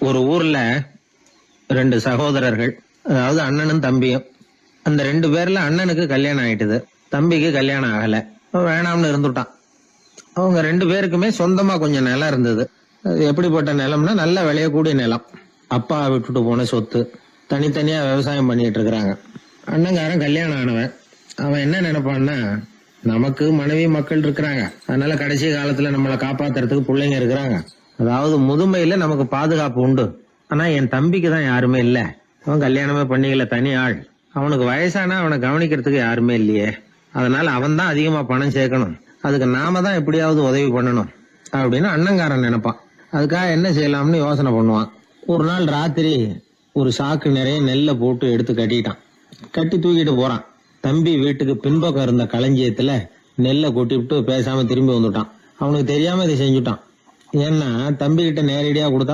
ஒரு ஊர்ல ரெண்டு சகோதரர்கள் அதாவது அண்ணனும் தம்பியும். அந்த ரெண்டு பேர்ல அண்ணனுக்கு கல்யாணம் ஆயிட்டுது. தம்பிக்கு கல்யாணம் ஆகல. வேணாம்னு இருந்துட்டான். அவங்க ரெண்டு பேருக்குமே சொந்தமா கொஞ்சம் நிலம் இருந்தது. அது எப்படிப்பட்ட நிலம்னா நல்ல விளையக்கூடிய நிலம். அப்பா விட்டுட்டு போன சொத்து. தனித்தனியா விவசாயம் பண்ணிட்டு இருக்கிறாங்க. அண்ணங்காரன் கல்யாணம் ஆனவன். அவன் என்ன நினைப்பான்னா நமக்கு மனைவி மக்கள் இருக்கிறாங்க. அதனால கடைசி காலத்துல நம்மளை காப்பாத்துறதுக்கு பிள்ளைங்க இருக்கிறாங்க. அதாவது முதுமையில நமக்கு பாதுகாப்பு உண்டு. ஆனா என் தம்பிக்கு தான் யாருமே இல்ல. அவன் கல்யாணமே பண்ணிக்கல தனி ஆள். அவனுக்கு வயசானா அவனை கவனிக்கிறதுக்கு யாருமே இல்லையே. அதனால அவன் தான் அதிகமா பணம் சேர்க்கணும். அதுக்கு நாம தான் எப்படியாவது உதவி பண்ணணும். அப்படின்னு அண்ணங்காரன் நினைப்பான். அதுக்காக என்ன செய்யலாம்னு யோசனை பண்ணுவான். ஒரு நாள் ராத்திரி ஒரு சாக்கு நிறைய நெல்லை போட்டு எடுத்து கட்டிட்டான். கட்டி தூக்கிட்டு போறான். தம்பி வீட்டுக்கு பின்பக்கம் இருந்த களஞ்சியத்துல நெல்லை கொட்டிவிட்டு பேசாம திரும்பி வந்துட்டான். அவனுக்கு தெரியாம இதை செஞ்சுட்டான். ஏன்னா தம்பி கிட்ட நேரடியா கொடுத்தா